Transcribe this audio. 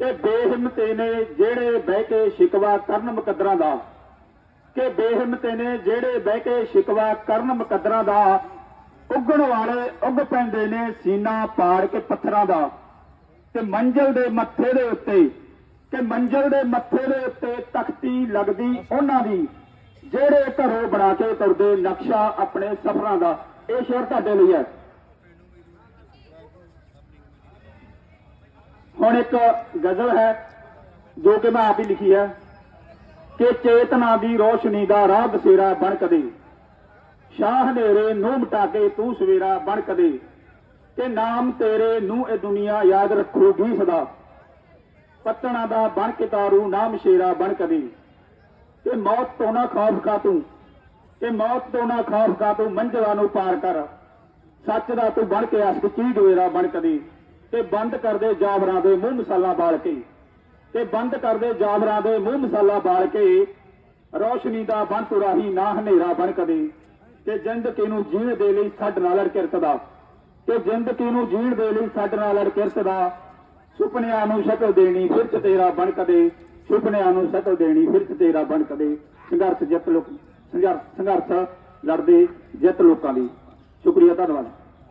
ਕਿ ਬੇਹਿੰਮਤੇ ਨੇ ਜਿਹੜੇ ਬਹਿ ਕੇ ਸ਼ਿਕਵਾ ਕਰਨ ਮੁਕੱਦਰਾਂ ਦਾ, ਕਿ ਬੇਹਿੰਮਤੇ ਨੇ ਜਿਹੜੇ ਬਹਿ ਕੇ ਸ਼ਿਕਵਾ ਕਰਨ ਮੁਕੱਦਰਾਂ ਦਾ, ਉੱਗਣ ਵਾਲੇ ਉੱਗ ਪੈਂਦੇ ਨੇ ਸੀਨਾ ਪਾੜ ਕੇ ਪੱਥਰਾਂ ਦਾ। ਤੇ ਮੰਜ਼ਲ ਦੇ ਮੱਥੇ ਦੇ ਉੱਤੇ, ਕਿ ਮੰਜ਼ਲ ਦੇ ਮੱਥੇ ਦੇ ਉੱਤੇ ਤਖਤੀ ਲੱਗਦੀ ਉਹਨਾਂ ਦੀ, ਜਿਹੜੇ ਘਰੋਂ ਬਣਾ ਕੇ ਤੁਰਦੇ ਨਕਸ਼ਾ ਆਪਣੇ ਸਫ਼ਰਾਂ ਦਾ। ਇਹ ਸ਼ੇਰ ਤੁਹਾਡੇ ਲਈ ਹੈ। ਹੁਣ ਇੱਕ ਗਜ਼ਲ ਹੈ ਜੋ ਕਿ ਮੈਂ ਆਪ ਹੀ ਲਿਖੀ ਹੈ ਕਿ ਚੇਤਨਾ ਦੀ ਰੋਸ਼ਨੀ ਦਾ ਰਾਹ ਬਸੇਰਾ ਬਣ ਕਦੇ। ਸ਼ਾਹ ਹਨੇਰੇ ਨੂੰ ਮਿਟਾ ਕੇ ਤੂੰ ਸਵੇਰਾ ਬਣ ਕਦੇ। ਕਿ ਨਾਮ ਤੇਰੇ ਨੂੰ ਇਹ ਦੁਨੀਆ ਯਾਦ ਰੱਖੂਗੀ ਸਦਾ। ਪੱਤਣਾ ਦਾ ਬਣ ਕੇ ਤਾਰੂ, ਨਾਮ ਸ਼ੇਰਾ ਬਣ ਕਦੇ। ਕਿ ਮੌਤ ਤੋਂ ਨਾ ਖੌਫ ਖਾ ਤੂੰ। ਕਿ ਮੌਤ ਤੋਂ ਨਾ ਖੌਫ ਖਾ ਤੂੰ, ਮੰਜ਼ਲਾਂ ਨੂੰ ਪਾਰ ਕਰ। ਸੱਚ ਦਾ ਤੂੰ ਬਣ ਕੇ ਅਸਕ ਚੀਜ਼ ਵੇਰਾ ਬਣ ਕਦੇ। ਤੇ ਬੰਦ ਕਰਦੇ ਜਾਬਰਾਂ ਦੇ ਮੂੰਹ ਮਸਾਲਾ ਬਾਲ ਕੇ। ਤੇ ਬੰਦ ਕਰਦੇ ਜਾਬਰਾਂ ਦੇ ਮੂੰਹ ਮਸਾਲਾ ਬਾਲ ਕੇ ਰੋਸ਼ਨੀ ਦਾ ਬੰਤ ਤੂੰ ਰਾਹੀ ਨਾ ਹਨੇਰਾ ਬਣ ਕਦੇ। ਤੇ ਜ਼ਿੰਦਗੀ ਨੂੰ ਜੀਣ ਦੇ ਲਈ ਸਾਡੇ ਨਾਲ ਲੜਕਿਰਤ ਦਾ ਤੇ ਜ਼ਿੰਦਗੀ ਨੂੰ ਜੀਣ ਦੇ ਲਈ ਸਾਡੇ ਨਾਲ ਲੜਕਿਰਤ ਦਾ ਸੁਪਨਿਆਂ ਨੂੰ ਸ਼ਕਲ ਦੇਣੀ ਫਿਰ ਚ ਤੇਰਾ ਬਣ ਕਦੇ। ਸੁਪਨਿਆਂ ਨੂੰ ਸ਼ਕਲ ਦੇਣੀ ਫਿਰ ਚ ਤੇਰਾ ਬਣ ਕਦੇ। ਸੰਘਰਸ਼ ਜਿੱਤ ਲੋਕ ਸੰਘਰਸ਼ ਸੰਘਰਸ਼ ਲੜਦੇ ਜਿੱਤ ਲੋਕਾਂ ਦੀ। ਸ਼ੁਕਰੀਆ, ਧੰਨਵਾਦ।